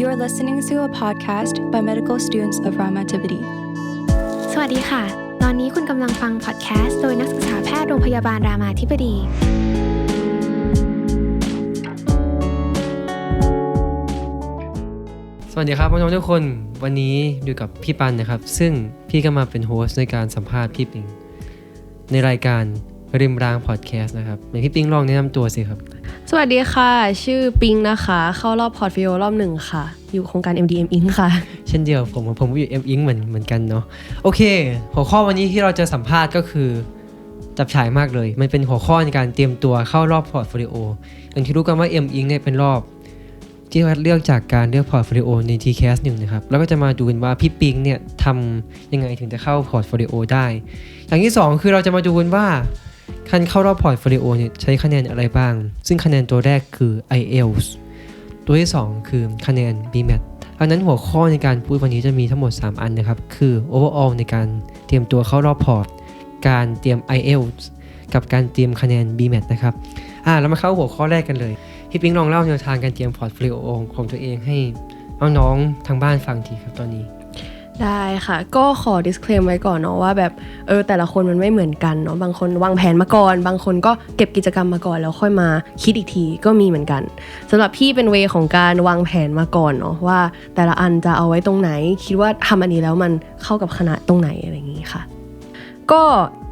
You are listening to a podcast by medical students of Ramativity. สวัสดีค่ะ ตอนนี้คุณกำลังฟังพอดแคสต์โดยนักศึกษาแพทย์โรงพยาบาลรามาธิบดี สวัสดีครับน้องๆทุกคนวันนี้อยู่กับพี่ปันนะครับ ซึ่งพี่ก็มาเป็นโฮสต์ในการสัมภาษณ์พี่ปิง ในรายการ ริมรางพอดแคสต์นะครับในพี่ปิงลองแนะนำตัวสิครับ สวัสดีค่ะ ชื่อปิงนะคะ เข้ารอบพอร์ตฟิโอรอบหนึ่งค่ะ อยู่โครงการ MDM Inc. ค่ะ เช่นเดียวผมผมก็อยู่เอ็มอิงเหมือนเหมือนกันเนาะโอเค หัวข้อวันนี้ที่เราจะสัมภาษณ์ก็คือ จับฉายมากเลย มันเป็นหัวข้อในการเตรียมตัวเข้ารอบพอร์ตโฟลิโออย่างที่รู้กันว่าเอ็มอิงเนี่ยเป็นรอบที่คัดเลือกจากการเลือกพอร์ตโฟลิโอใน TCAS หนึ่งนะครับ แล้วก็จะมาดูกันว่าพี่ปิงเนี่ยทำยังไงถึงจะเข้าพอร์ตโฟลิโอได้ อย่างที่ 2 คือเราจะมาดูกันว่า การเข้ารอบพอร์ตโฟลิโอเนี่ยใช้คะแนนอะไรบ้าง ซึ่งคะแนนตัวแรกคือ IELTS ตัวที่ 2 คือคะแนน BMAT ดังนั้นหัวข้อในการพูดวันนี้จะมีทั้งหมด 3 อันนะครับ คือ overall ในการเตรียมตัวเข้ารอบพอร์ต การเตรียม IELTS กับการเตรียมคะแนน BMAT นะครับ อ่าเรามาเข้าหัวข้อแรกกันเลยพี่ปิ๊งลองเล่าแนวทางการเตรียมพอร์ตโฟลิโอของตัวเองให้น้องๆทางบ้านฟังทีครับตอนนี้ ได้ค่ะ ก็ขอ disclaim ไว้ก่อนเนาะว่าแบบเออแต่ละคนมันไม่เหมือนกันเนาะบางคนวางแผนมาก่อน บางคนก็เก็บกิจกรรมมาก่อนแล้วค่อยมาคิดอีกทีก็มีเหมือนกันสำหรับพี่เป็นเวของการวางแผนมาก่อนเนาะว่า แต่ละอันจะเอาไว้ตรงไหน คิดว่าทำอันนี้แล้วมันเข้ากับคณะตรงไหนอะไรอย่างนี้ค่ะ ก็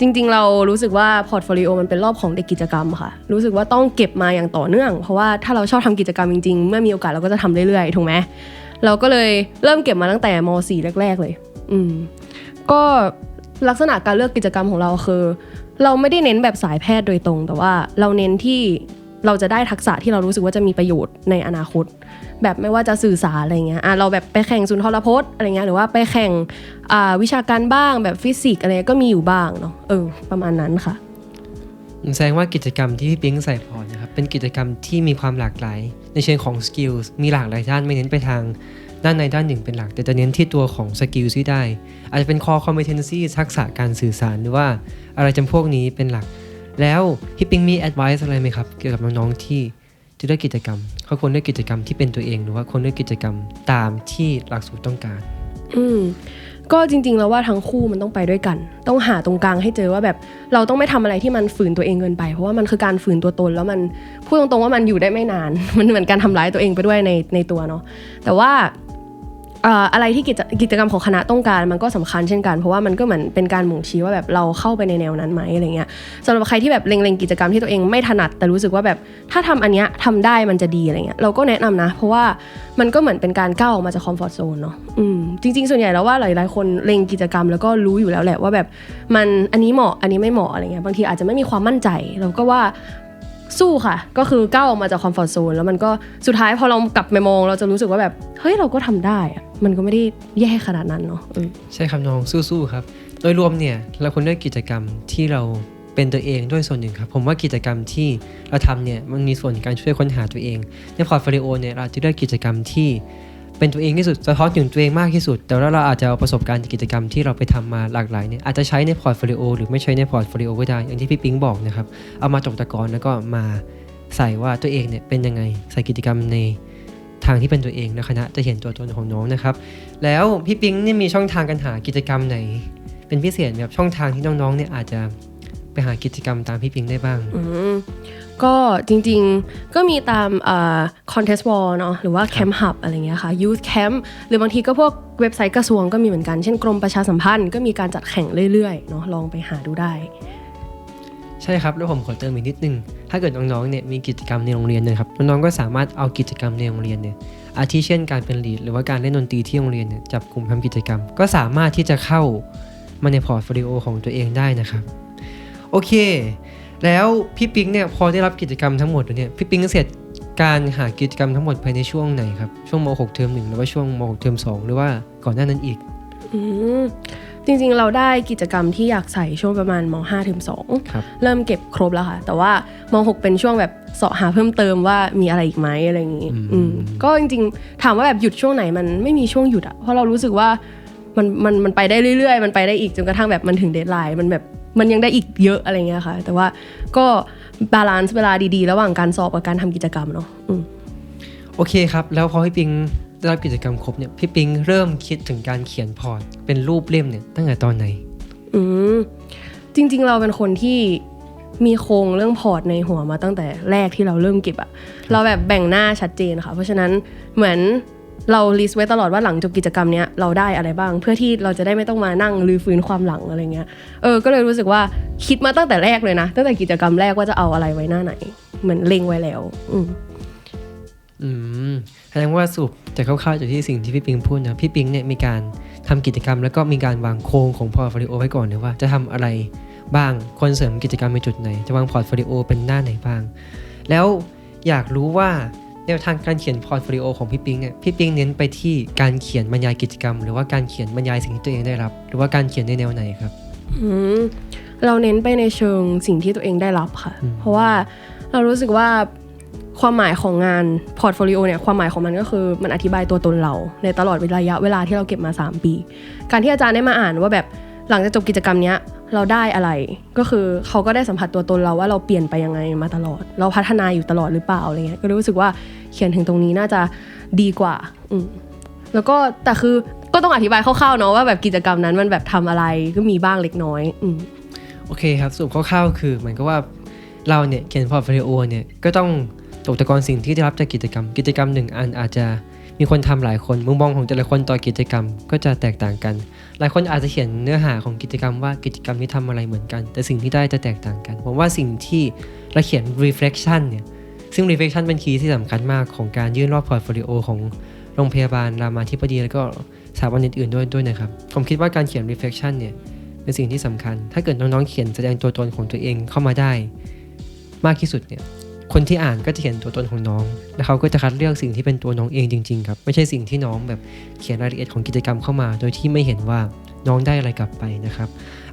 จริงๆ เรารู้สึกว่าพอร์ตโฟลิโอมันเป็นรอบของเด็กกิจกรรมค่ะ รู้สึกว่าต้องเก็บมาอย่างต่อเนื่อง เพราะว่าถ้าเราชอบทำกิจกรรมจริงๆ เมื่อมีโอกาสเราก็จะทำเรื่อยๆ ถูกไหมเราก็เลยเริ่มเก็บมาตั้งแต่ม .4 แรก ๆ เลย อืม ก็ลักษณะการเลือกกิจกรรมของเราคือ เราไม่ได้เน้นแบบสายแพทย์โดยตรง แต่ว่าเราเน้นที่ เราจะได้ทักษะที่เรารู้สึกว่าจะมีประโยชน์ในอนาคต แบบไม่ว่าจะสื่อสารอะไรเงี้ยอะเราแบบไปแข่งสุนทรพจน์อะไรเงี้ยหรือว่าไปแข่งวิชาการบ้างแบบฟิสิกส์อะไรก็มีอยู่บ้างเนาะเออประมาณนั้นค่ะแสดงว่ากิจกรรมที่พี่ปิ๊งใส่พอนะครับเป็นกิจกรรมที่มีความหลากหลาย ในเชิงของสกิลมีหลากหลายด้านไม่เน้นไปทางด้านใดด้านหนึ่งเป็นหลัก แต่จะเน้นที่ตัวของสกิลที่ได้ อาจจะเป็น core competency ทักษะการสื่อสารหรือว่าอะไรจำพวกนี้เป็นหลัก แล้วพี่ปิงมี advice อะไรไหมครับ เกี่ยวกับน้องๆที่จะเลือกกิจกรรมเขาควรเลือกกิจกรรมที่เป็นตัวเองหรือว่าควรเลือกกิจกรรมตามที่หลักสูตรต้องการ อืมก็จริงๆแล้วว่าทั้งคู่มันต้องไปด้วยกัน ต้องหาตรงกลางให้เจอว่าแบบเราต้องไม่ทำอะไรที่มันฝืนตัวเองเกินไป เพราะว่ามันคือการฝืนตัวตนแล้วมันพูดตรงๆว่ามันอยู่ได้ไม่นาน มันเหมือนการทำร้ายตัวเองไปด้วยในในตัวเนาะแต่ว่า อะไรที่กิจกรรมของคณะต้องการมันก็สำคัญเช่นกัน เพราะว่ามันก็เหมือนเป็นการหม่งชี้ว่าแบบเราเข้าไปในแนวนั้นไหมอะไรเงี้ยสำหรับใครที่แบบเล็งๆกิจกรรมที่ตัวเองไม่ถนัด แต่รู้สึกว่าแบบถ้าทำอันเนี้ยทำได้มันจะดีอะไรเงี้ยเราก็แนะนำนะ เพราะว่ามันก็เหมือนเป็นการก้าวออกมาจากคอมฟอร์ทโซนเนาะอืมจริง ๆ ส่วนใหญ่แล้วว่าหลายๆคนเล็งกิจกรรมแล้วก็รู้อยู่แล้วแหละว่าแบบมันอันนี้เหมาะอันนี้ไม่เหมาะอะไรเงี้ยบางทีอาจจะไม่มีความมั่นใจเราก็ว่า สู้ค่ะ ก็คือก้าวออกมาจากคอมฟอร์ทโซนแล้วมันก็สุดท้ายพอเรากลับไปมอง เราจะรู้สึกว่าแบบเฮ้ยเราก็ทำได้อะมันก็ไม่ได้แย่ขนาดนั้นเนาะใช่ครับน้องสู้ๆครับ โดยรวมเนี่ยเราควรเลือกกิจกรรมที่เราเป็นตัวเองด้วยส่วนหนึ่งครับผมว่ากิจกรรมที่เราทำเนี่ยมันมีส่วนในการช่วยค้นหาตัวเองในพอร์ตโฟลิโอเนี่ยเราจะเลือกกิจกรรมที่ เป็นตัวเองที่สุดสะท้อนถึงตัวเองมากที่สุด แต่ว่าเราอาจจะเอาประสบการณ์กิจกรรมที่เราไปทำมาหลากหลายเนี่ยอาจจะใช้ในพอร์ตโฟลิโอหรือไม่ใช้ในพอร์ตโฟลิโอก็ได้อย่างที่พี่ปิ๊งบอกนะครับเอามาตกตะกอนแล้วก็มาใส่ว่าตัวเองเนี่ยเป็นยังไงใส่กิจกรรมในทางที่เป็นตัวเองแล้วคณะจะเห็นตัวตนของน้องนะครับ แล้วพี่ปิ๊งเนี่ยมีช่องทางการหากิจกรรมไหน เป็นพิเศษแบบช่องทางที่น้องๆเนี่ยอาจจะไปหากิจกรรมตามพี่ปิ๊งได้บ้างอื ก็จริงๆก็มีตามคอนเทสต์วอลเนาะหรือว่าแคมป์ฮับอะไรเงี้ยค่ะ Youth Camp หรือบางทีก็พวกเว็บไซต์กระทรวงก็มีเหมือนกัน เช่นกรมประชาสัมพันธ์ก็มีการจัดแข่งเรื่อยๆเนาะลองไปหาดูได้ ใช่ครับ แล้วผมขอเติมอีกนิดนึง ถ้าเกิดน้องๆเนี่ยมีกิจกรรมในโรงเรียนเนะครับน้องๆก็สามารถเอากิจกรรมในโรงเรียนเนี่ยอาทิเช่นการเป็นลีดหรือว่าการเล่นดนตรีที่โรงเรียนเนี่ยจับกลุ่มทำกิจกรรม ก็สามารถที่จะเข้ามาในพอร์ตโฟลิโอของตัวเองได้นะครับโอเค แล้วพี่ปิ๊งเนี่ยพอได้รับกิจกรรมทั้งหมดแล้วเนี่ยพี่ปิ๊งเสร็จการหากิจกรรมทั้งหมดภายในช่วงไหนครับช่วงม .6 เทอมหนึ่งหรือว่าช่วงม .6 เทอมสองหรือว่าก่อนหน้านั้นอีกอืมจริงๆเราได้กิจกรรมที่อยากใส่ช่วงประมาณม5ถึงครับ2เริ่มเก็บครบแล้วค่ะ แต่ว่าม 6 เป็นช่วงแบบเสาะหาเพิ่มเติมว่ามีอะไรอีกไหมอะไรอย่างงี้อืมอืมก็จริงๆ ถามว่าแบบหยุดช่วงไหนมันไม่มีช่วงหยุดอะเพราะเรารู้สึกว่ามันมันมันไปได้เรื่อยๆ มันไปได้อีกจนกระทั่งแบบมันถึงเดทไลน์มันแบบ มันยังได้อีกเยอะอะไรเงี้ยค่ะ แต่ว่าก็บาลานซ์เวลาดีๆ ระหว่างการสอบกับการทำกิจกรรมเนาะอืมโอเคครับ แล้วพอพี่ปิงได้รับกิจกรรมครบเนี่ยพี่ปิงเริ่มคิดถึงการเขียนพอร์ตเป็นรูปเล่มเนี่ยตั้งแต่ตอนไหน อืมจริง ๆ เราเป็นคนที่มีโครงเรื่องพอร์ตในหัวมาตั้งแต่แรกที่เราเริ่มเก็บอะเราแบบแบ่งหน้าชัดเจนค่ะ เพราะฉะนั้นเหมือน เราลิสต์ไว้ตลอดว่าหลังจบกิจกรรมเนี้ยเราได้อะไรบ้าง เพื่อที่เราจะได้ไม่ต้องมานั่งรื้อฟื้นความหลังอะไรเงี้ยเออก็เลยรู้สึกว่าคิดมาตั้งแต่แรกเลยนะ ตั้งแต่กิจกรรมแรกว่าจะเอาอะไรไว้หน้าไหน เหมือนเล็งไว้แล้ว อืมอืมแสดงว่าสุปจากคร่าวๆจากที่สิ่งที่พี่ปิงพูดนะพี่ปิงเนี่ยมีการทำกิจกรรม แล้วก็มีการวางโครงของพอร์ตโฟลิโอไว้ก่อนเลยว่าจะทำอะไรบ้างควรเสริมกิจกรรมในจุดไหน จะวางพอร์ตโฟลิโอเป็นหน้าไหนบ้าง แล้วอยากรู้ว่า แนวทางการเขียนพอร์ตโฟลิโอของพี่ปิงเนี่ยพี่ปิงเน้นไปที่การเขียนบรรยายกิจกรรม หรือว่าการเขียนบรรยายสิ่งที่ตัวเองได้รับ หรือว่าการเขียนในแนวไหนครับอืมเราเน้นไปในเชิงสิ่งที่ตัวเองได้รับค่ะอืมเพราะว่าเรารู้สึกว่าความหมายของงานพอร์ตโฟลิโอเนี่ยความหมายของมันก็คือมันอธิบายตัวตนเรา ในตลอดระยะเวลาที่เราเก็บมา 3 ปี การที่อาจารย์ได้มาอ่านว่าแบบ หลังจากจบกิจกรรมเนี้ยเราได้อะไร ก็คือเขาก็ได้สัมผัสตัวตนเราว่าเราเปลี่ยนไปยังไงมาตลอด เราพัฒนาอยู่ตลอดหรือเปล่าอะไรเงี้ยก็รู้สึกว่าเขียนถึงตรงนี้น่าจะดีกว่าอืมแล้วก็แต่คือก็ต้องอธิบายคร่าวๆเนาะว่าแบบกิจกรรมนั้นมันแบบทำอะไรก็มีบ้างเล็กน้อยอืมโอเคครับสรุปคร่าวๆคือเหมือนกับว่าเราเนี่ยเขียนพอร์ตโฟลิโอเนี่ยก็ต้องตกตะกอนสิ่งที่ได้รับจากกิจกรรม กิจกรรมหนึ่งอันอาจจะมีคนทำหลายคนมุมมองของแต่ละคนต่อกิจกรรมก็จะแตกต่างกัน หลายคนอาจจะเขียนเนื้อหาของกิจกรรมว่ากิจกรรมนี้ทำอะไรเหมือนกัน แต่สิ่งที่ได้จะแตกต่างกันผมว่าสิ่งที่เราเขียน reflection เนี่ยซึ่ง reflection เป็นคีย์ที่สำคัญมากของการยื่นรอบพอร์ตโฟลิโอของโรงพยาบาลรามาธิบดีแล้วก็สถาบันอื่นๆด้วยด้วยนะครับผมคิดว่าการเขียน reflection เนี่ยเป็นสิ่งที่สำคัญ ถ้าเกิดน้องๆเขียนแสดงตัวตนของตัวเองเข้ามาได้ มากที่สุดเนี่ย คนที่อ่านก็จะเห็นตัวตนของน้อง แล้วเขาก็จะคัดเลือกสิ่งที่เป็นตัวน้องเองจริงๆครับ ไม่ใช่สิ่งที่น้องแบบเขียนรายละเอียดของกิจกรรมเข้ามา โดยที่ไม่เห็นว่าน้องได้อะไรกลับไปนะครับ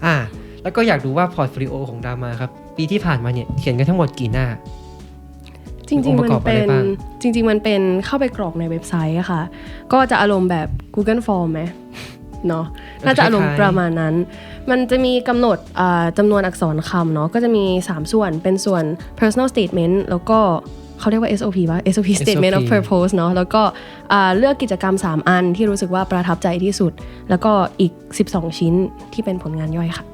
อ่า แล้วก็อยากรู้ว่าพอร์ตโฟลิโอของดามาครับ ปีที่ผ่านมาเนี่ยเขียนกันทั้งหมดกี่หน้า จริงองค์ๆปมัระนกอบอะไรเป็นบ้างจริง ๆ มันเป็นเข้าไปกรอกในเว็บไซต์อะค่ะ ก็จะอารมณ์แบบ Google Form ไหมเนาะน่าจะอารมณ์ประมาณนั้น มันจะมีกำหนดอ่าจำนวนอักษรคำเนาะก็จะมี 3 ส่วนเป็นส่วน personal statement แล้วก็เขาเรียกว่า SOP ป่ะ SOP statement of SOP purpose เนาะแล้วก็อ่าเลือกกิจกรรม 3 อันที่รู้สึกว่าประทับใจที่สุด แล้วก็อีก 12 ชิ้นที่เป็นผลงานย่อยค่ะ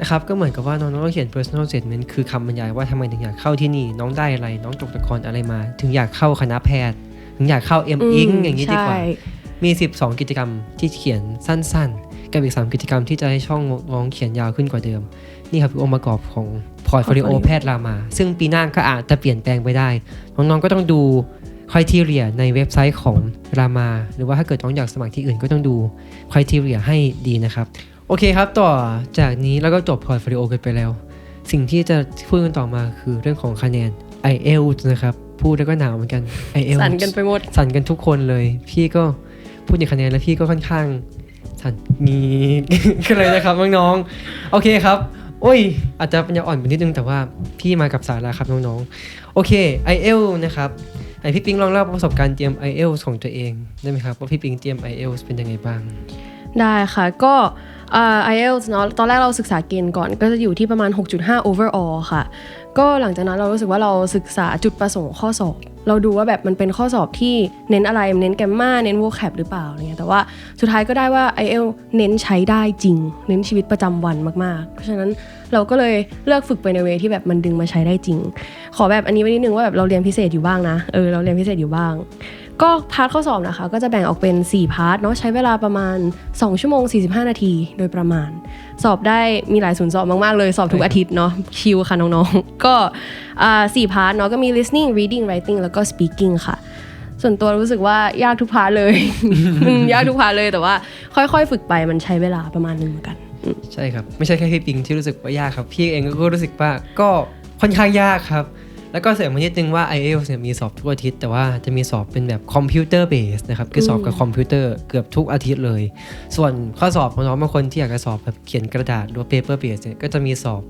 นะครับก็เหมือนกับว่าน้องๆต้องเขียน personal statement คือคำบรรยายว่าทำไมถึงอยากเข้าที่นี่ น้องได้อะไร น้องตกตะกอนอะไรมา ถึงอยากเข้าคณะแพทย์ ถึงอยากเข้า M อือิงมอย่างนี้ดีกว่าใช่มี 12 กิจกรรมที่เขียนสั้นๆ กับอีก 3 กิจกรรมที่จะให้ช่องน้องเขียนยาวขึ้นกว่าเดิม นี่ครับคือองค์ประกอบของพอร์ตโฟลิโอ Portfolio แพทย์รามา ซึ่งปีหน้าก็อาจจะเปลี่ยนแปลงไปได้ น้องๆก็ต้องดูคุณทีเรียในเว็บไซต์ของรามา หรือว่าถ้าเกิดน้องอยากสมัครที่อื่นก็ต้องดูคุณทีเรียให้ดีนะครับ โอเคครับ ต่อจากนี้เราก็จบพอร์ตโฟลิโอกันไปแล้ว สิ่งที่จะพูดกันต่อมาคือเรื่องของคะแนน IELTS นะครับพูดแล้วก็หนาวเหมือนกัน IELTS สั่นกันไปหมดสั่นกันทุกคนเลย พี่ก็พูดในคะแนนแล้วพี่ก็ค่อนข้าง สั่นงีกันเลยนะครับน้องๆ โอเคครับ โอ้ย อาจจะปัญญาอ่อนไปนิดนึงแต่ว่าพี่มากับสาระครับน้องๆ โอเค i อ l นะครับไอพี่ปิงลองเล่าประสบการณ์เตรียม i อ l ของตัวเองได้ไหมครับว่าพี่ปิงเตรียม i อ l เป็นยังไงบ้าง ได้ค่ะก็ไอ่า IELTS เนาะตอนแรกเราศึกษาเกณฑ์ก่อนก็จะอยู่ที่ประมาณ 6.5 overall ค่ะ ก็หลังจากนั้นเรารู้สึกว่าเราศึกษาจุดประสงค์ข้อสอบ เราดูว่าแบบมันเป็นข้อสอบที่เน้นอะไร เน้นแกมมาเน้นวอลแคปหรือเปล่าอะไรเงี้ยแต่ว่าสุดท้ายก็ได้ว่า i อเอลเน้นใช้ได้จริง เน้นชีวิตประจำวันมากๆ เพราะฉะนั้นเราก็เลยเลือกฝึกไปในเวที่แบบมันดึงมาใช้ได้จริง ขอแบบอันนี้ไว้นิดนึงว่าแบบเราเรียนพิเศษอยู่บ้างนะเออเราเรียนพิเศษอยู่บ้าง ก็พาร์ทข้อสอบนะคะ ก็จะแบ่งออกเป็น 4 พาร์ทเนาะใช้เวลาประมาณ 2 ชั่วโมง 45 นาทีโดยประมาณ สอบได้มีหลายศูนย์สอบมาก ๆ เลยสอบทุกอาทิตย์เนาะชิลค่ะน้องๆ ก็อ่าสี่พาร์ทเนาะก็มี listening reading writing แล้วก็ speaking ค่ะ ส่วนตัวรู้สึกว่ายากทุกพาร์ทเลยยากทุกพาร์ทเลยแต่ว่าค่อยๆ ฝึกไปมันใช้เวลาประมาณหนึงเหมือนกัน ใช่ครับ ไม่ใช่แค่พี่ปิงที่รู้สึกว่ายากครับ พี่เองก็รู้สึกว่าก็ค่อนข้างยากครับ แล้วก็เสริมมานิดนึงว่า IELTS เนี่ยมีสอบทุกอาทิตย์ แต่ว่าจะมีสอบเป็นแบบคอมพิวเตอร์เบสนะครับคือสอบกับคอมพิวเตอร์เกือบทุกอาทิตย์เลย ส่วนข้อสอบของน้องบางคนที่อยากจะสอบแบบเขียนกระดาษหรือเปเปอร์เบสเนี่ยก็จะมีสอบ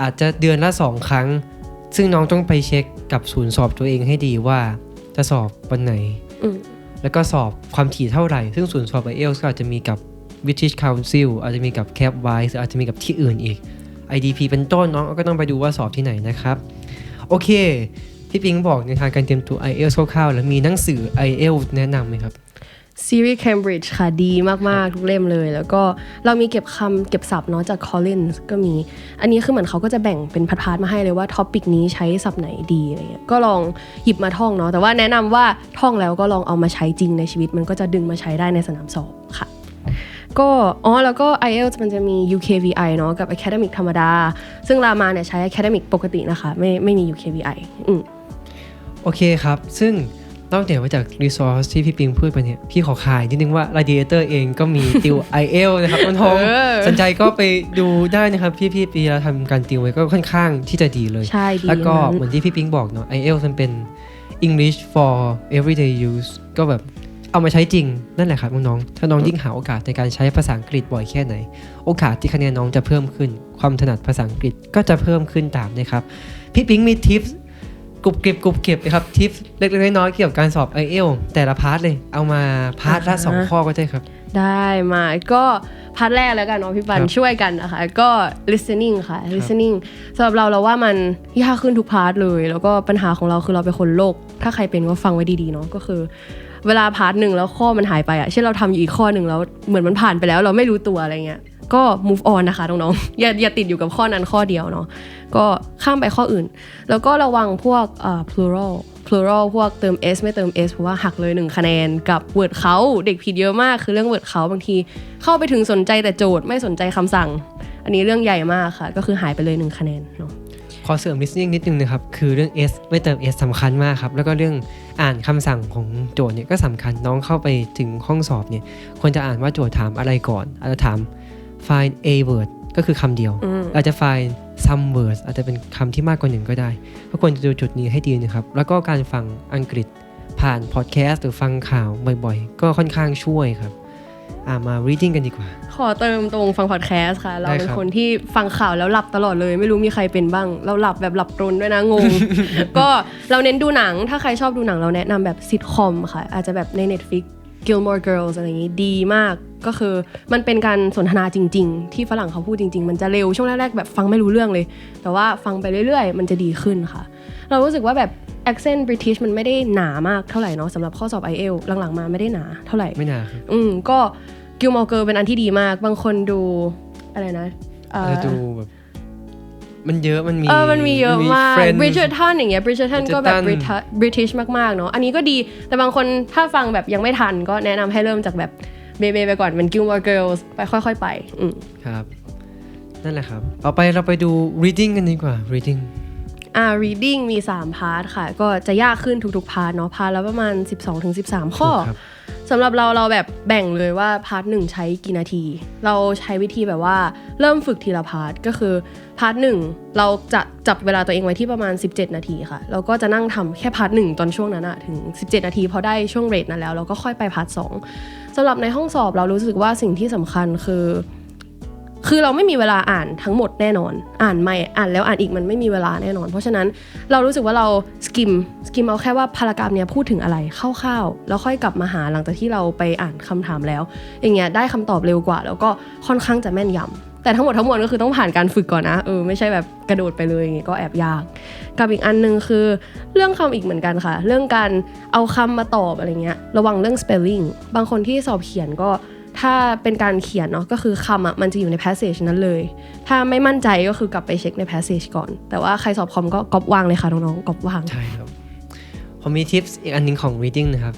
อาจจะเดือนละ 2 ครั้ง ซึ่งน้องต้องไปเช็คกับศูนย์สอบตัวเองให้ดีว่า จะสอบวันไหนอืมแล้วก็สอบความถี่เท่าไหร่ ซึ่งศูนย์สอบ IELTS ก็อาจจะมีกับ British Council อาจจะมีกับ Capwise หรืออาจจะมีกับที่อื่นอีก IDP เป็นต้นน้องก็ต้องไปดูว่าสอบที่ไหนนะครับ โอเค พี่ปิงบอกในทางการเตรียมตัว IELTS คร่าวๆแล้วมีหนังสือ IELTS แนะนำไหมครับซีรีส์ Cambridge ค่ะดีมาก ๆ ทุกเล่มเลย แล้วก็เรามีเก็บคำเก็บศัพท์เนาะจาก Collins ก็มี อันนี้คือเหมือนเขาก็จะแบ่งเป็นพาร์ทมาให้เลยว่าท็อปิกนี้ใช้ศัพท์ไหนดีอะไรเงี้ยก็ลองหยิบมาท่องเนาะแต่ว่าแนะนำว่าท่องแล้วก็ลองเอามาใช้จริงในชีวิต มันก็จะดึงมาใช้ได้ในสนามสอบค่ะ ก็อ๋อแล้วก็ IELTS มันจะมี UKVI เนาะกับ Academic ธรรมดา ซึ่งรามาเนี่ยใช้ Academic ปกตินะคะ ไม่ไม่มี UKVI อืมโอเคครับ ซึ่งนอกจากว่าจาก resource ที่พี่ปิงพูดไปเนี่ย พี่ขอขายนิดนึงว่า Radiator เองก็มีติว IEL นะครับต้นทองเออสนใจก็ไปดูได้นะครับ พี่พี่ปีเราทำการติวไว้ก็ค่อนข้างที่จะดีเลยใช่ดีแล้วก็นั้นเหมือนที่พี่ปิงบอกเนาะ IEL มันเป็น English for everyday use ก็แบบ เอามาใช้จริงนั่นแหละครับน้องๆถ้าน้องยิ่งหาโอกาสในการใช้ภาษาอังกฤษบ่อยแค่ไหน โอกาสที่คะแนนน้องจะเพิ่มขึ้น ความถนัดภาษาอังกฤษก็จะเพิ่มขึ้นตามนะครับพี่ปิงมีทิปกรุบเก็บกรุบเก็บนะครับทิปเล็กๆน้อยๆเกี่ยวกับการสอบ IEL แต่ละพาร์ทเลย เอามาพาร์ทละสองข้อก็ได้ครับ ได้มาก็พาร์ทแรกแล้วกันเนาะพี่ปันครับช่วยกันนะคะ ก็ listening ค่ะ listening สำหรับเราเราว่ามันยากขึ้นทุกพาร์ทเลย แล้วก็ปัญหาของเราคือเราเป็นคนโลก ถ้าใครเป็นก็ฟังไว้ดีๆเนาะก็คือ เวลาพาร์ทหนึ่งแล้วข้อมันหายไปอะเช่นเราทำอยู่อีกข้อหนึ่งแล้วเหมือนมันผ่านไปแล้วเราไม่รู้ตัวอะไรเงี้ยก็ move on นะคะน้องๆ อย่าอย่าติดอยู่กับข้อนั้นข้อเดียวเนาะก็ข้ามไปข้ออื่น แล้วก็ระวังพวกเอ่อ plural plural พวกเติม s ไม่เติม s เพราะว่าหักเลยหนึ่งคะแนนกับ word เขาเด็กผิดเยอะมากคือเรื่อง word เขาบางที เข้าไปถึงสนใจแต่โจทย์ไม่สนใจคำสั่ง อันนี้เรื่องใหญ่มากค่ะ ก็คือหายไปเลยหนึ่งคะแนนเนาะ ขอเสริม listening นิดนึงนะครับ คือเรื่อง S ไม่เติม S สำคัญมากครับ แล้วก็เรื่องอ่านคำสั่งของโจทย์เนี่ยก็สำคัญน้องเข้าไปถึงห้องสอบเนี่ยควรจะอ่านว่าโจทย์ถามอะไรก่อนอาจจะถาม find a word ก็คือคำเดียวอืมอาจจะ find some words อาจจะเป็นคำที่มากกว่าหนึ่งก็ได้ก็ควรจะดูจุดนี้ให้ดีนะครับ แล้วก็การฟังอังกฤษผ่านพอดแคสต์หรือฟังข่าวบ่อยๆ ก็ค่อนข้างช่วยครับ อ่ามา reading กันดีกว่า ขอเติมตรงฟังพอดแคสต์ค่ะ เราได้เป็นครับคนที่ฟังข่าวแล้วหลับตลอดเลย ไม่รู้มีใครเป็นบ้าง เราหลับแบบหลับตรนด้วยนะงง ก็เราเน้นดูหนัง ถ้าใครชอบดูหนังเราแนะนำแบบซิทคอมค่ะ อาจจะแบบใน Netflix Gilmore Girls อะไรอย่างนี้ดีมากก็คือมันเป็นการสนทนาจริง ๆ ที่ฝรั่งเขาพูดจริง ๆ มันจะเร็วช่วงแรกๆแบบฟังไม่รู้เรื่องเลย แต่ว่าฟังไปเรื่อย ๆ มันจะดีขึ้นค่ะ เรารู้สึกว่าแบบ accent British มันไม่ได้หนามากเท่าไหร่เนาะสำหรับข้อสอบ IELTS หลังๆมาไม่ได้หนาเท่าไหร่ ไม่นานครับอืมก็กิลมอร์เกอร์เป็นอันที่ดีมาก บางคนดูอะไรนะเอ่ออาจจะดูแบบมันเยอะมันมีเออ มันมีเยอะมาก Friends บริ d เ e ทันอย่างเงี้ย บริ d เ e ทันก็แบบ Bridgerton บริทิชมาก ๆ เนาะอันนี้ก็ดี แต่บางคนถ้าฟังแบบยังไม่ทันก็แนะนำให้เริ่มจากแบบเบเบไปก่อนเป็น Gilmore Girls ไปค่อย ๆ ไป อืม ครับ นั่นแหละครับ ต่อไปเราไปดู reading กันดีกว่า reading อ่า reading มี 3 พาร์ทค่ะ ก็จะยากขึ้นทุกๆ พาร์ทเนาะ พาร์ทละประมาณ 12-13 ข้อครับสำหรับเราเราแบบแบ่งเลยว่าพาร์ทหนึ่งใช้กี่นาที เราใช้วิธีแบบว่าเริ่มฝึกทีละพาร์ทก็คือพาร์ทหนึ่งเราจะจับเวลาตัวเองไว้ที่ประมาณ 17 นาทีค่ะเราก็จะนั่งทำแค่พาร์ทหนึ่งตอนช่วงนั้นอะถึง 17 นาทีพอได้ช่วงเรทนั้นแล้ว เราก็ค่อยไปพาร์ทสองสำหรับในห้องสอบเรารู้สึกว่าสิ่งที่สำคัญคือ คือเราไม่มีเวลาอ่านทั้งหมดแน่นอน อ่านไม่อ่านแล้วอ่านอีกมันไม่มีเวลาแน่นอน เพราะฉะนั้นเรารู้สึกว่าเราสกิมสกิมเอาแค่ว่าพารากราฟเนี้ยพูดถึงอะไรคร่าวๆแล้วค่อยกลับมาหาหลังจากที่เราไปอ่านคำถามแล้ว อย่างเงี้ยได้คำตอบเร็วกว่า แล้วก็ค่อนข้างจะแม่นยำแต่ทั้งหมดทั้งมวลก็คือต้องผ่านการฝึกก่อนนะเออไม่ใช่แบบกระโดดไปเลยอย่างเงี้ยก็แอบยาก กับอีกอันหนึงคือเรื่องคำอีกเหมือนกันค่ะ เรื่องการเอาคำมาตอบอะไรเงี้ยระวังเรื่อง spelling บางคนที่สอบเขียนก็ ถ้าเป็นการเขียนเนาะก็คือคำอะมันจะอยู่ใน passage นั้นเลย ถ้าไม่มั่นใจก็คือกลับไปเช็คใน passage ก่อน แต่ว่าใครสอบคอมก็ก๊อปวางเลยค่ะน้องๆก๊อปวางใช่ครับผมมีทิปส์อีกอันหนึงของ reading นะครับ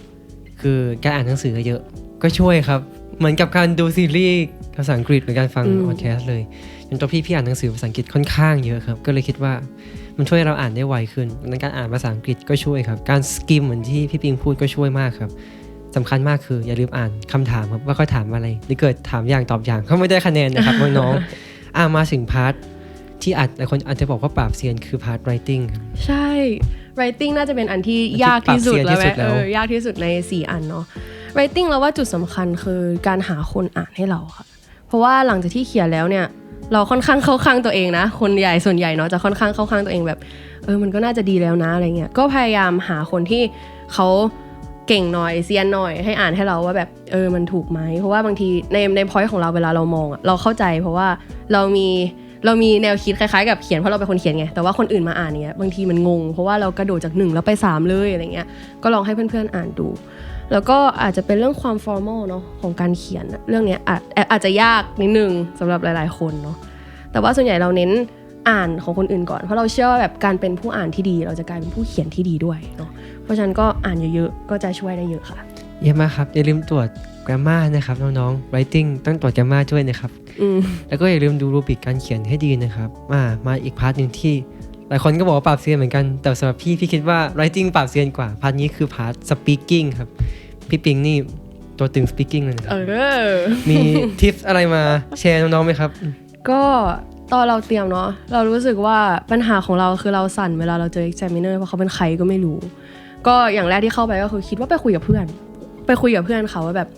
คือการอ่านหนังสือเยอะก็ช่วยครับ เหมือนกับการดูซีรีส์ภาษาอังกฤษหรือการฟังอืมพอดแคสต์เลยจนตัวพี่พี่อ่านหนังสือภาษาอังกฤษค่อนข้างเยอะครับ ก็เลยคิดว่ามันช่วยให้เราอ่านได้ไวขึ้นดังนั้นการอ่านภาษาอังกฤษก็ช่วยครับ การสกิมเหมือนที่พี่ปิงพูดก็ช่วยมากครับ สำคัญมากคือ อย่าลืมอ่านคำถามครับว่าเขาถามอะไรหรือเกิดถามอย่างตอบอย่างเขาไม่ได้คะแนนนะครับน้องๆอ่ามาถึงพาร์ทที่อาจหลายคนอาจจะบอกว่าปราบเซียนคือพาร์ท writing ครับใช่ writing น่าจะเป็นอันที่อันที่ยากที่สุดปรับเซียนแล้วไหมที่สุดแล้วเออยากที่สุดใน 4 อันเนาะ writing เราว่าจุดสำคัญคือการหาคนอ่านให้เราค่ะ เพราะว่าหลังจากที่เขียนแล้วเนี่ยเราค่อนข้างเข้าข้างตัวเองนะ คนใหญ่ส่วนใหญ่เนาะจะค่อนข้างเข้าข้างตัวเองแบบ เออมันก็น่าจะดีแล้วนะอะไรเงี้ยก็พยายามหาคนที่เขา เก่งหน่อยเซียนหน่อยให้อ่านให้เราว่าแบบเออมันถูกไหมเพราะว่าบางทีในในพอยต์ของเราเวลาเรามองอะเราเข้าใจ เพราะว่าเรามีเรามีแนวคิดคล้ายๆกับเขียนเพราะเราเป็นคนเขียนไงแต่ว่าคนอื่นมาอ่านเนี้ยบางทีมันงง เพราะว่าเรากระโดดจากหนึ่งแล้วไปสามเลยอะไรเงี้ยก็ลองให้เพื่อนๆอ่านดู แล้วก็อาจจะเป็นเรื่องความ formal เนาะของการเขียนเรื่องเนี้ยอาจอาจจะยากนิดนึงสำหรับหลาย ๆคนเนาะแต่ว่าส่วนใหญ่เราเน้นอ่านของคนอื่นก่อนเพราะเราเชื่อว่าแบบการเป็นผู้อ่านที่ดี เราจะกลายเป็นผู้เขียนที่ดีด้วยเนาะ เพราะฉะนั้นก็อ่านเยอะๆ ก็จะช่วยได้เยอะค่ะ เยี่ยมมากครับ อย่าลืมตรวจ grammar นะครับน้องๆ writing ต้องตรวจ grammar ด้วยนะครับ อืม แล้วก็อย่าลืมดูรูปริกการเขียนให้ดีนะครับ มามาอีกพาร์ทหนึ่งที่ หลายคนก็บอกว่าปรับเซียนเหมือนกัน แต่สำหรับพี่พี่คิดว่า writing ปรับเซียนกว่า พาร์ทนี้คือพาร์ท speaking ครับ พี่ปิงนี่ตัวตึง speaking เลยนะคเอรับอมีทิปอะไรมาแชร์น้องๆไหมครับ ก็ตอนเราเตรียมเนาะเรารู้สึกว่าปัญหาของเราคือเราสั่นเวลาเราเจอ examiner เพราะเขาเป็นใครก็ไม่รู้ ก็อย่างแรกที่เข้าไปก็คือคิดว่าไปคุยกับเพื่อน ไปคุยกับเพื่อนเขาว่าแบบ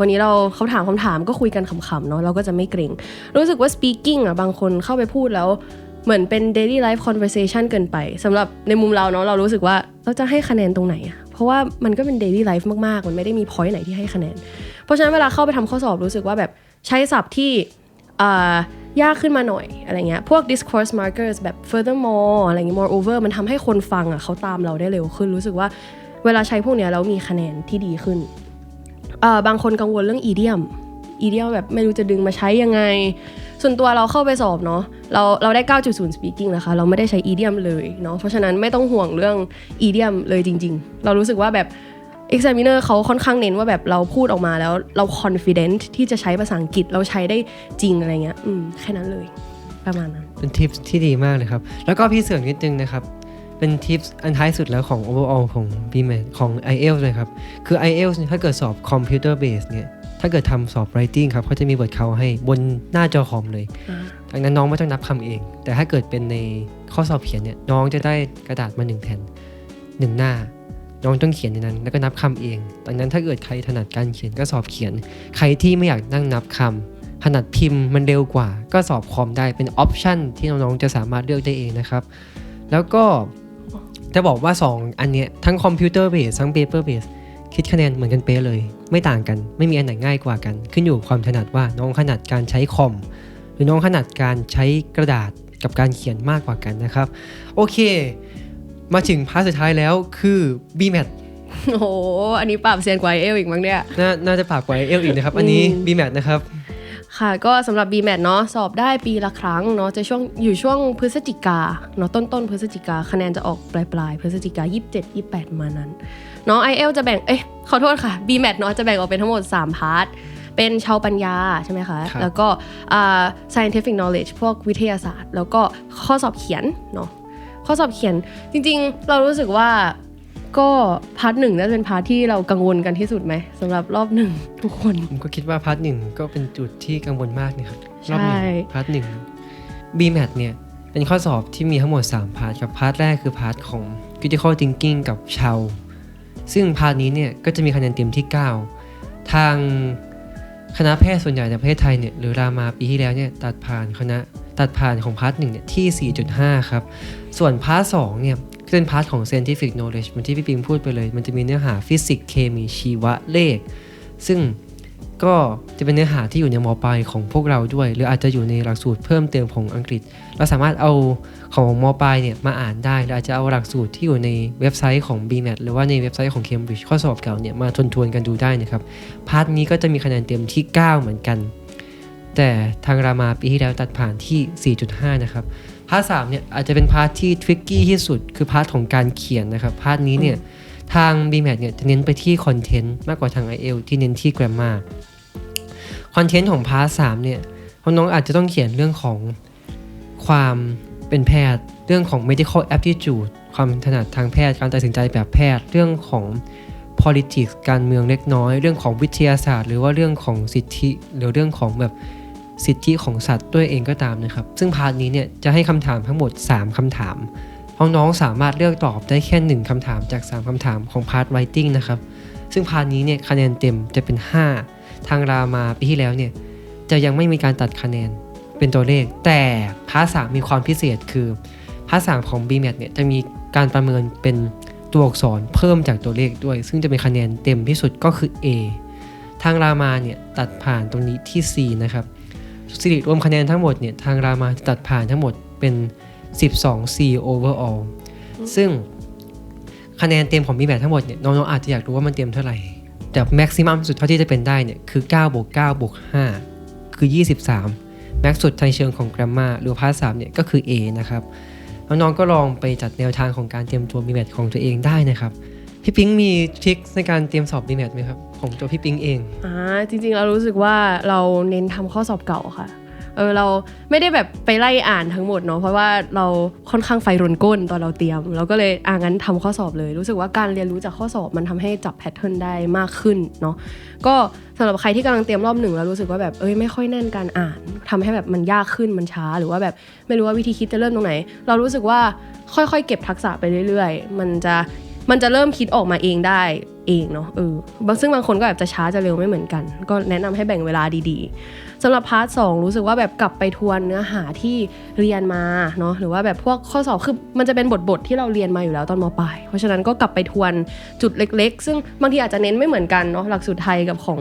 วันนี้เราเขาถามคำถามก็คุยกันขำๆเนาะเราก็จะไม่เกรงรู้สึกว่า speaking อะบางคนเข้าไปพูดแล้วเหมือนเป็น daily life conversation เกินไปสำหรับในมุมเราเนาะเรารู้สึกว่าเราจะให้คะแนนตรงไหนอะเพราะว่ามันก็เป็น daily life มากๆ มันไม่ได้มี point ไหนที่ให้คะแนน เพราะฉะนั้นเวลาเข้าไปทำข้อสอบรู้สึกว่าแบบใช้ศัพท์ที่อ่า ยากขึ้นมาหน่อยอะไรเงี้ย พวก discourse markers แบบ furthermore อะไรเงี้ย moreover มันทำให้คนฟังอะเขาตามเราได้เร็วขึ้น รู้สึกว่าเวลาใช้พวกเนี้ยแล้วมีคะแนนที่ดีขึ้นอ่าบางคนกังวลเรื่อง idiom idiom แบบไม่รู้จะดึงมาใช้ยังไง ส่วนตัวเราเข้าไปสอบเนาะ เราเราได้ 9.0 speaking นะคะ เราไม่ได้ใช้ idiom เลยเนาะ เพราะฉะนั้นไม่ต้องห่วงเรื่อง idiom เลยจริง ๆ เรารู้สึกว่าแบบ examiner เขาค่อนข้างเน้นว่าแบบเราพูดออกมาแล้วเรา confident ที่จะใช้ภาษาอังกฤษเราใช้ได้จริงอะไรเงี้ยอืมแค่นั้นเลย ประมาณนั้น เป็นทิปที่ดีมากเลยครับ แล้วก็พี่เสริมนิดนึงนะครับ เป็นทิปอันท้ายสุดแล้วของ overall ของ BMAT ของ IELTS เลยครับ คือ IELTS เนี่ยถ้าเกิดสอบ computer base เนี่ยถ้าเกิดทำสอบ writing ครับเขาจะมีบทเขาให้บนหน้าจอคอมเลยดังนั้นน้องไม่ต้องนับคำเอง แต่ถ้าเกิดเป็นในข้อสอบเขียนเนี่ยน้องจะได้กระดาษมาหนึ่งแผ่นหนึ่งหน้า น้องต้องเขียนในนั้น แล้วก็นับคำเองดังนั้นถ้าเกิดใครถนัดการเขียนก็สอบเขียน ใครที่ไม่อยากนั่งนับคำถนัดพิมพ์มันเร็วกว่า ก็สอบคอมได้เป็นออปชันที่น้องๆจะสามารถเลือกได้เองนะครับ แล้วก็จะบอกว่า 2 อันเนี้ยทั้งคอมพิวเตอร์เบสทั้งเปเปอร์เบสคิดคะแนนเหมือนกันเป๊ะเลย ไม่ต่างกัน ไม่มีอันไหนง่ายกว่ากัน ขึ้นอยู่ความถนัดว่าน้องถนัดการใช้คอม หรือน้องถนัดการใช้กระดาษกับการเขียนมากกว่ากันนะครับ โอเค มาถึงพาร์ทสุดท้ายแล้วคือ BMAT โอ้โห อันนี้ปราบเซียนกว่าเอลอีกมั้งเนี่ยน่าน่าจะปากกว่าเอลอีกนะครับ อันนี้อืม BMAT นะครับ ค่ะ ก็สำหรับ BMAT เนาะสอบได้ปีละครั้งเนาะจะช่วงอยู่ช่วงพฤศจิกาเนาะต้นต้นๆพฤศจิกาคะแนนจะออกปลายปลายๆพฤศจิกา 27 28ประมาณนั้นเนาะ IEL จะแบ่ง เอ๊ะขอโทษค่ะ BMAT เนาะจะแบ่งออกเป็นทั้งหมด 3 พาร์ทเป็นชาวปัญญาใช่ไหมคะ ครับ แล้วก็อ่า scientific knowledge พวกวิทยาศาสตร์ แล้วก็ข้อสอบเขียนเนาะ ข้อสอบเขียนจริง ๆ เรารู้สึกว่าก็พาร์ทหนึ่งน่าจะเป็นพาร์ทที่เรากังวลกันที่สุดไหมสำหรับรอบหนึ่งทุกคน ผมก็คิดว่าพาร์ทหนึ่งก็เป็นจุดที่กังวลมากนะครับใช่รอบหนึ่งพาร์ทหนึ่ง BMAT เนี่ยเป็นข้อสอบที่มีทั้งหมด 3 พาร์ทครับพาร์ทแรกคือพาร์ทของ critical thinking กับชาวซึ่งพาร์ทนี้เนี่ยก็จะมีคะแนนเต็มที่ 9 ทางคณะแพทย์ส่วนใหญ่ในประเทศไทยเนี่ยหรือรามาปีที่แล้วเนี่ยตัดผ่านคณะ ตัดผ่านของพาร์ทหนึ่งเนี่ยที่ 4.5 ครับ ส่วนพาร์ทสองเนี่ยเป็นพาร์ทของ scientific knowledge มันที่พี่ปิงพูดไปเลย มันจะมีเนื้อหาฟิสิกส์เคมีชีวะเลข ซึ่งก็จะเป็นเนื้อหาที่อยู่ในมปลายของพวกเราด้วย หรืออาจจะอยู่ในหลักสูตรเพิ่มเติมของอังกฤษ เราสามารถเอาของมปลายเนี่ยมาอ่านได้หรืออาจจะเอาหลักสูตรที่อยู่ในเว็บไซต์ของ BMAT หรือว่าในเว็บไซต์ของ Cambridge ข้อสอบเก่าเนี่ยมาทวนทวนๆกันดูได้นะครับ พาร์ทนี้ก็จะมีคะแนนเต็มที่ 9 เหมือนกัน แต่ทางรามาปีที่แล้วตัดผ่านที่ 4.5 นะครับ พาร์ทสามเนี่ยอาจจะเป็นพาร์ทที่ทริกกี้ที่สุด คือพาร์ทของการเขียนนะครับ พาร์ทนี้เนี่ยทาง BMAT เนี่ยจะเน้นไปที่คอนเทนต์มากกว่าทาง IL ที่เน้นที่ grammar คอนเทนต์ของพาร์ทสามเนี่ยน้องอาจจะต้องเขียนเรื่องของความเป็นแพทย์ เรื่องของ medical aptitude ความถนัดทางแพทย์ การตัดสินใจแบบแพทย์ เรื่องของ politics การเมืองเล็กน้อย เรื่องของวิทยาศาสตร์ หรือว่าเรื่องของสิทธิ หรือเรื่องของแบบ สิทธิของสัตว์ด้วยเองก็ตามนะครับ ซึ่งพาร์ทนี้เนี่ยจะให้คำถามทั้งหมด 3คำถามน้องๆสามารถเลือกตอบได้แค่ 1คำถามจาก 3คำถามของพาร์ท writing นะครับ ซึ่งพาร์ทนี้เนี่ยคะแนนเต็มจะเป็น 5 ทางรามาปีที่แล้วเนี่ยจะยังไม่มีการตัดคะแนนเป็นตัวเลข แต่พาร์ทสามมีความพิเศษคือพาร์ทสามของ BMAT เนี่ยจะมีการประเมินเป็นตัวอักษรเพิ่มจากตัวเลขด้วย ซึ่งจะเป็นคะแนนเต็มที่สุดก็คือ A ทางรามาเนี่ยตัดผ่านตรงนี้ที่ C นะครับ สิริรวมคะแนนทั้งหมดเนี่ยทางรามาจะตัดผ่านทั้งหมดเป็น 12 C overall ซึ่งคะแนนเต็มของ b m a t ทั้งหมดเนี่ยน้องๆอาจจะอยากรู้ว่ามันเต็มเท่าไหร่ แต่แม็กซิมัมสุดเท่าที่จะเป็นได้เนี่ยคือ9บวก9บวก5คือ 23 แม็กสุดในเชิงของ grammar หรือพาร์ท3เนี่ยก็คือ A นะครับน้องๆก็ลองไปจัดแนวทางของการเตรียมตัว b m a t ของตัวเองได้นะครับ พี่ปิ๊งมีทริคในการเตรียมสอบ b m a t ไหมครับ ของตัวพี่ปิ๊งเองอ่าจริงๆเรารู้สึกว่าเราเน้นทำข้อสอบเก่าค่ะเออเราไม่ได้แบบไปไล่อ่านทั้งหมดเนาะเพราะว่าเราค่อนข้างไฟรนก้นตอนเราเตรียม เราก็เลยอ่างั้นทำข้อสอบเลย รู้สึกว่าการเรียนรู้จากข้อสอบมันทำให้จับแพทเทิร์นได้มากขึ้นเนาะก็สำหรับใครที่กำลังเตรียมรอบหนึ่งแล้วรู้สึกว่าแบบเอ้ยไม่ค่อยแน่นการอ่านทำให้แบบมันยากขึ้นมันช้า หรือว่าแบบไม่รู้ว่าวิธีคิดจะเริ่มตรงไหน เรารู้สึกว่าค่อยๆ เก็บทักษะไปเรื่อย ๆ มันจะ มันจะเริ่มคิดออกมาเองได้เองเนาะเออบางซึ่งบางคนก็แบบจะช้าจะเร็วไม่เหมือนกัน ก็แนะนำให้แบ่งเวลาดีๆ สำหรับพาร์ทสองรู้สึกว่าแบบกลับไปทวนเนื้อหาที่เรียนมาเนาะหรือว่าแบบพวกข้อสอบคือมันจะเป็นบทบทๆที่เราเรียนมาอยู่แล้วตอนมปลายเพราะฉะนั้นก็กลับไปทวนจุดเล็ก ๆ ซึ่งบางทีอาจจะเน้นไม่เหมือนกันเนาะหลักสูตรไทยกับของ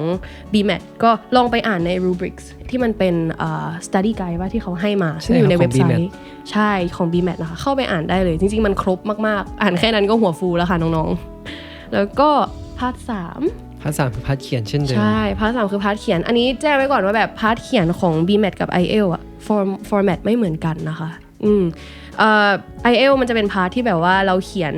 BMAT ก็ลองไปอ่านใน rubrics ที่มันเป็นเอ่อ study guide ว่าที่เขาให้มาซึ่งอยู่ในใช่ครับเว็บไซของ BMAT ต์ใช่ของ BMAT นะคะเข้าไปอ่านได้เลย จริง ๆ มันครบมากๆ อ่านแค่นั้นก็หัวฟูแล้วค่ะน้องๆ แล้วก็พาร์ทสามพาร์ทสามคือพาร์ทเขียนเช่นเดิม ใช่ พาร์ทสามคือพาร์ทเขียน อันนี้แจ้งไว้ก่อนว่าแบบพาร์ทเขียนของ BMAT กับ IEL อะ form format ไม่เหมือนกันนะคะ อืมเอ่อ IEL มันจะเป็นพาร์ทที่แบบว่าเราเขียน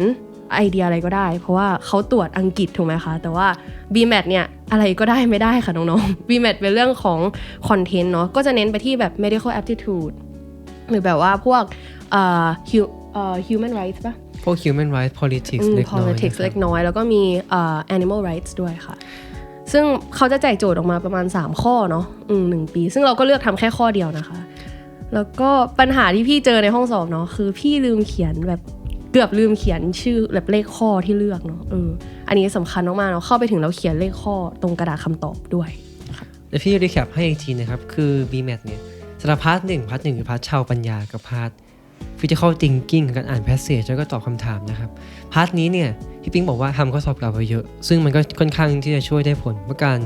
ไอเดียอะไรก็ได้ เพราะว่าเขาตรวจอังกฤษถูกไหมคะ แต่ว่า BMAT เนี่ยอะไรก็ได้ไม่ได้ค่ะน้องๆ BMAT เป็นเรื่องของคอนเทนต์เนาะก็จะเน้นไปที่แบบ medical aptitude หรือแบบว่าพวกเอ่อ human rights ปะ พวก human rights politics อืมเล็กน้อย politics นะครับเล็กน้อย แล้วก็มีเอ่อ animal rights ด้วยค่ะ ซึ่งเขาจะแจกโจทย์ออกมาประมาณ 3 ข้อเนาะอืมหนึ่งปี ซึ่งเราก็เลือกทำแค่ข้อเดียวนะคะ แล้วก็ปัญหาที่พี่เจอในห้องสอบเนาะคือพี่ลืมเขียนแบบเกือบลืมเขียนชื่อแบบเลขข้อที่เลือกเนาะเอออันนี้สำคัญมากๆเนาะเข้าไปถึงเราเขียนเลขข้อตรงกระดาษคำตอบด้วยเดี๋ยวพี่รีแคปให้อีกทีนะครับ คือ BMAT เนี่ยสำหรับพาร์ทหนึ่งพาร์ทหนึ่งคือพาร์ทชาวปัญญากับพาร์ท physical thinking การอ่าน passage แล้วก็ตอบคำถามนะครับพาร์ทนี้เนี่ยพี่ปิ๊งบอกว่าทำข้อสอบเก่าไปเยอะ ซึ่งมันก็ค่อนข้างที่จะช่วยได้ผลเพราะการ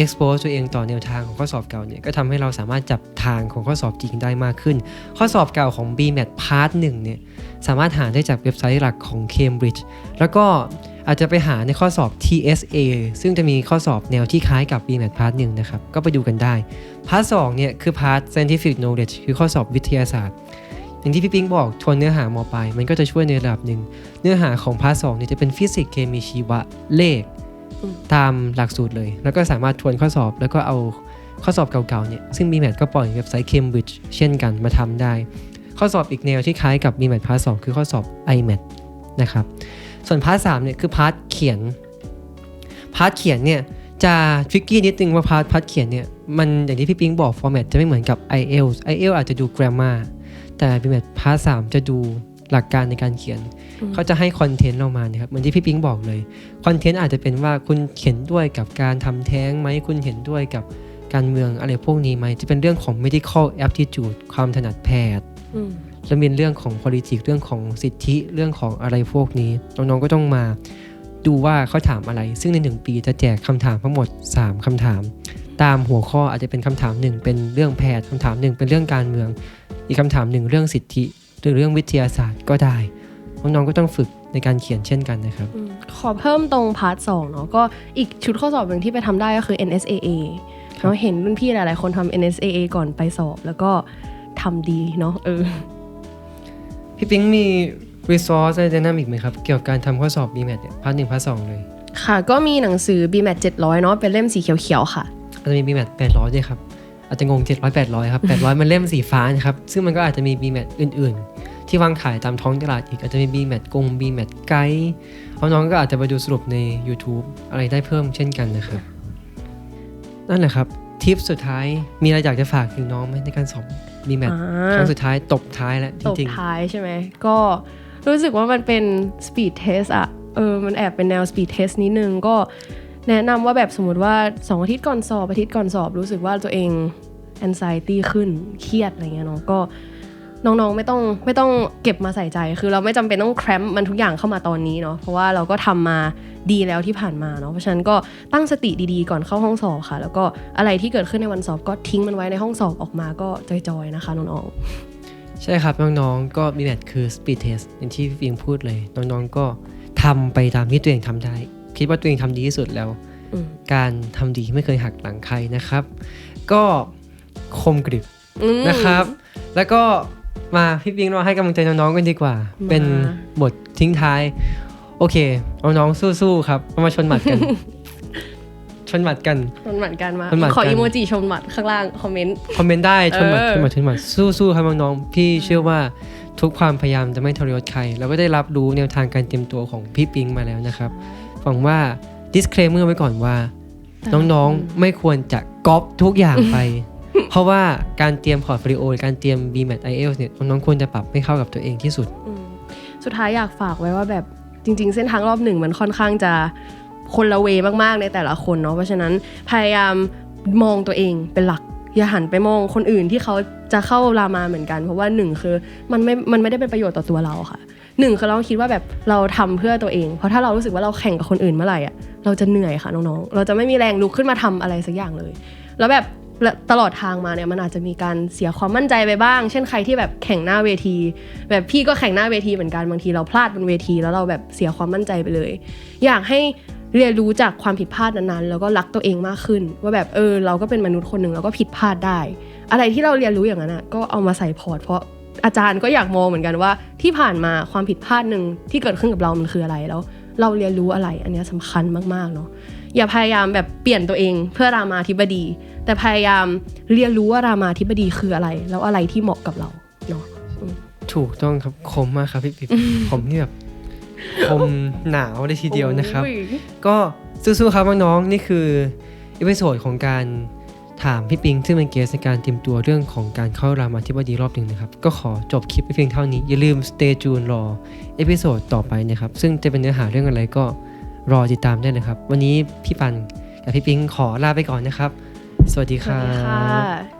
expose ตัวเองต่อแนวทางของข้อสอบเก่าเนี่ยก็ทำให้เราสามารถจับทางของข้อสอบจริงได้มากขึ้น ข้อสอบเก่าของ BMAT พาร์ทหนึ่งเนี่ยสามารถหาได้จากเว็บไซต์หลักของ Cambridge แล้วก็อาจจะไปหาในข้อสอบ TSA ซึ่งจะมีข้อสอบแนวที่คล้ายกับ BMAT พาร์ทหนึ่งนะครับก็ไปดูกันได้พาร์ทสองเนี่ยคือพาร์ท scientific knowledge คือข้อสอบวิทยาศาสตร์ อย่างที่พี่ปิ๊งบอกทวนเนื้อหามปลายมันก็จะช่วยในระดับหนึ่ง เนื้อหาของพาร์ทสองเนี่ยจะเป็นฟิสิกส์เคมีชีวะเลขอืมตามหลักสูตรเลย แล้วก็สามารถทวนข้อสอบแล้วก็เอาข้อสอบเก่าๆเนี่ยซึ่ง BMAT ก็ปล่อยเว็บไซต์ Cambridge เช่นกันมาทำได้ ข้อสอบอีกแนวที่คล้ายกับ BMAT พาร์ทสองคือข้อสอบ IMAT นะครับส่วนพาร์ทสามเนี่ยคือพาร์ทเขียนพาร์ทเขียนเนี่ยจะทริกกี้นิดนึงว่าพาร์ทพาร์ทเขียนเนี่ยมันอย่างที่พี่ปิ๊งบอกฟอร์แมตจะไม่เหมือนกับ IELTS IELTS อาจจะดู grammar แต่ BMAT พาร์ทสามจะดูหลักการในการเขียน เขาจะให้คอนเทนต์เรามาเนี่ยครับเหมือนที่พี่ปิ๊งบอกเลยคอนเทนต์อาจจะเป็นว่าคุณเขียนด้วยกับการทำแท้งไหมคุณเห็นด้วยกับการเมืองอะไรพวกนี้ไหมจะเป็นเรื่องของ medical aptitude ความถนัดแพทย์อืมแล้วมีเรื่องของ politics เรื่องของสิทธิเรื่องของอะไรพวกนี้น้องๆก็ต้องมาดูว่าเขาถามอะไร ซึ่งใน 1 ปีจะแจกคำถามทั้งหมด 3คำถาม ตามหัวข้ออาจจะเป็นคำถามหนึ่งเป็นเรื่องแพทย์คำถามหนึ่งเป็นเรื่องการเมือง อีกคำถามหนึ่งเรื่องสิทธิ หรือเรื่องวิทยาศาสตร์ก็ได้ น้องๆก็ต้องฝึกในการเขียนเช่นกันนะครับอืมขอเพิ่มตรงพาร์ทสองเนาะก็อีกชุดข้อสอบหนึ่งที่ไปทำได้ก็คือ NSAA เราเห็นรุ่นพี่หลายๆ คนทำ NSAA ก่อนไปสอบ แล้วก็ทำดีเนาะเออพี่ปิ๊งมี resource อะไรแนะนำอีกไหมครับ เกี่ยวกับการทำข้อสอบ BMAT เนี่ยพาร์ทหนึ่งพาร์ทสองเลย ค่ะ ก็มีหนังสือ BMAT 700 เนาะเป็นเล่มสีเขียวๆค่ะอาจจะมี BMAT 800ด้วยครับ อาจจะงง 700 800 ครับ 800 มันเล่มสีฟ้านะครับ ซึ่งมันก็อาจจะมี BMAT อื่น ๆ ที่วางขายตามท้องตลาดอีกอาจจะมี BMAT กง BMAT ไกด์น้องๆก็อาจจะไปดูสรุปใน YouTube อะไรได้เพิ่มเช่นกันนะครับ นั่นแหละครับทิปสุดท้ายมีอะไรอยากจะฝากถึงน้องไหมในการสอบ BMAT อ่าครั้งสุดท้ายตบท้ายแล้วจตบริงท้ายใช่ไหมก็รู้สึกว่ามันเป็น speed test อะเออมันแอบเป็นแนว speed test นิดนึงก็ แนะนำว่าแบบสมมติว่า 2 อาทิตย์ก่อนสอบอาทิตย์ก่อนสอบรู้สึกว่าตัวเอง anxiety ขึ้นเครียดอะไรเงี้ยเนาะก็น้องๆไม่ต้องไม่ต้องเก็บมาใส่ใจ คือเราไม่จำเป็นต้องแครมมันทุกอย่างเข้ามาตอนนี้เนาะเพราะว่าเราก็ทำมาดีแล้วที่ผ่านมาเนาะเพราะฉะนั้นก็ตั้งสติดีๆก่อนเข้าห้องสอบค่ะ แล้วก็อะไรที่เกิดขึ้นในวันสอบก็ทิ้งมันไว้ในห้องสอบออกมาก็จอยๆนะคะน้องๆใช่ครับน้องๆก็มีแมทคือ speed test อย่างที่ฟิงพูดเลย น้องๆก็ทำไปตามที่ตัวเองทำได้ คิดว่าตัวเองทำดีที่สุดแล้วๆอืมการทำดีไม่เคยหักหลังใครนะครับ ก็คมกริบอืมนะครับ แล้วก็มาพี่ปิงเราให้กำลังใจน้องๆกันดีกว่ามาเป็นบททิ้งท้าย โอเคน้องๆสู้ๆครับเอามาชนหมัดกันชนหมัดกันมันเหมือนกันมามันเหมือนกันขออีโมจิชมหมัดข้างล่างคอมเมนต์ คอมเมนต์ได้ชนหมัดเออชนหมัดชนหมัดสู้ๆครับน้องๆ พี่เชื่อว่าทุกความพยายามจะไม่ทรยศใครแล้วก็ได้รับรู้แนวทางการเตรียมตัวของพี่ปิงมาแล้วนะครับ หวังว่า disclaimer ไว้ก่อนว่า น้องๆไม่ควรจะก๊อปทุกอย่างไป เพราะว่าการเตรียมพอร์ตโฟลิโอการเตรียม BMAT IELTS เนี่ยน้องๆควรจะปรับให้เข้ากับตัวเองที่สุดอืมสุดท้ายอยากฝากไว้ว่าแบบจริง ๆ เส้นทางรอบหนึ่งมันค่อนข้างจะคนละเวมากๆ ในแต่ละคนเนาะเพราะฉะนั้นพยายามมองตัวเองเป็นหลักอย่าหันไปมองคนอื่นที่เขาจะเข้ารามาเหมือนกัน เพราะว่าหนึ่งคือมันไม่มันไม่ได้เป็นประโยชน์ต่อตัวเราค่ะ หนึ่งคือเราคิดว่าแบบเราทำเพื่อตัวเอง เพราะถ้าเรารู้สึกว่าเราแข่งกับคนอื่นเมื่อไหร่อะเราจะเหนื่อยค่ะน้องๆ เราจะไม่มีแรงลุกขึ้นมาทำอะไรสักอย่างเลย แล้วแบบตลอดทางมาเนี่ยมันอาจจะมีการเสียความมั่นใจไปบ้าง เช่นใครที่แบบแข่งหน้าเวที แบบพี่ก็แข่งหน้าเวทีเหมือนกันบางทีเราพลาดบนเวที แล้วเราแบบเสียความมั่นใจไปเลย อยากให้เรียนรู้จากความผิดพลาดนั้นๆ แล้วก็รักตัวเองมากขึ้น ว่าแบบเออเราก็เป็นมนุษย์คนหนึ่งเราก็ผิดพลาดได้ อะไรที่เราเรียนรู้อย่างนั้นอะก็เอามาใส่พอร์ตเพราะ อาจารย์ก็อยากมองเหมือนกันว่า ที่ผ่านมาความผิดพลาดหนึ่งที่เกิดขึ้นกับเรามันคืออะไรแล้ว เราเรียนรู้อะไร อันเนี้ยสำคัญมากๆเนาะอย่าพยายามแบบเปลี่ยนตัวเองเพื่อรามาธิบดี แต่พยายามเรียนรู้ว่ารามาธิบดีคืออะไร แล้วอะไรที่เหมาะกับเราเนาะถูกต้องครับคมมากครับพี่ปิ๊บผมนี่แบบคมหนาวเลยทีเดียวนะครับโอ้ยก็สู้ๆครับน้องๆนี่คืออีพิโซดของการ ถามพี่ปิงซึ่งเป็นเกสในการเตรียมตัวเรื่องของการเข้ารามาธิบดีรอบหนึ่งนะครับ ก็ขอจบคลิปไปเพียงเท่านี้ อย่าลืม stay tuned รอเอพิโซดต่อไปนะครับ ซึ่งจะเป็นเนื้อหาเรื่องอะไรก็รอติดตามได้เลยครับ วันนี้พี่ปันกับพี่ปิงขอลาไปก่อนนะครับ สวัสดีครับะ